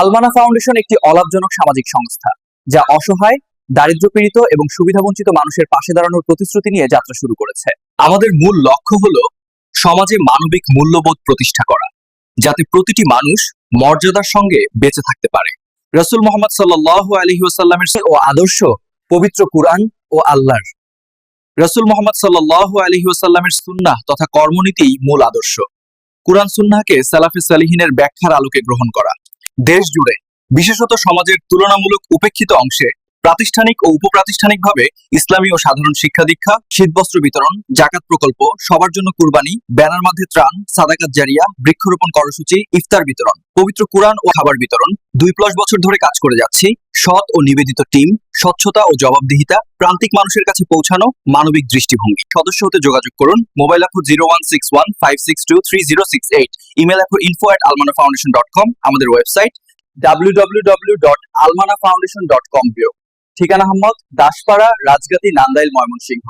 আলমানা foundation একটি অলাভজনক সামাজিক সংস্থা, যা অসহায় দারিদ্র্যপীড়িত এবং সুবিধাবঞ্চিত মানুষের পাশে দাঁড়ানোর প্রতিশ্রুতি নিয়ে যাত্রা শুরু করেছে। আমাদের মূল লক্ষ্য হলো সমাজে মানবিক মূল্যবোধ প্রতিষ্ঠা করা, যাতে প্রতিটি মানুষ মর্যাদার সঙ্গে বেঁচে থাকতে পারে। রসুল মোহাম্মদ সাল্লাহ আলহি ওসাল্লামের ও আদর্শ, পবিত্র কুরআন ও আল্লাহর। রসুল মোহাম্মদ সাল্লাহ আলহি ওসাল্লামের সুন্নাহ তথা কর্মনীতিই মূল আদর্শ। কুরআন সুন্নাহকে সালাফে সালিহিনের ব্যাখ্যার আলোকে গ্রহণ করা দেশ জুড়ে বিশেষত সমাজের তুলনামূলক উপেক্ষিত অংশে প্রাতিষ্ঠানিক ও উপপ্রাতিষ্ঠানিকভাবে ইসলামী ও সাধারণ শিক্ষা দীক্ষা, শীতবস্ত্র বিতরণ, জাকাত প্রকল্প, সবার জন্য কুরবানি, ব্যানার মাধ্যমে ত্রাণ, সাদাকাত জারিয়া, বৃক্ষরোপণ কর্মসূচি, ইফতার বিতরণ, পবিত্র কোরআন ও খাবার বিতরণ, দুই প্লাস বছর ধরে কাজ করে যাচ্ছি, সৎ ও নিবেদিত টিম, স্বচ্ছতা ও জবাবদিহিতা, প্রান্তিক মানুষের কাছে পৌঁছানো, মানবিক দৃষ্টিভঙ্গি। সদস্য হতে যোগাযোগ করুন, মোবাইল আঁকো zero one six one five six two three zero six eight email আঁকো info at Almana foundation dot com আমাদের website W dot Almana foundation dot com ঠিকানা আহমদ দাসপাড়া রাজগাতি নান্দাইল ময়মনসিংহ।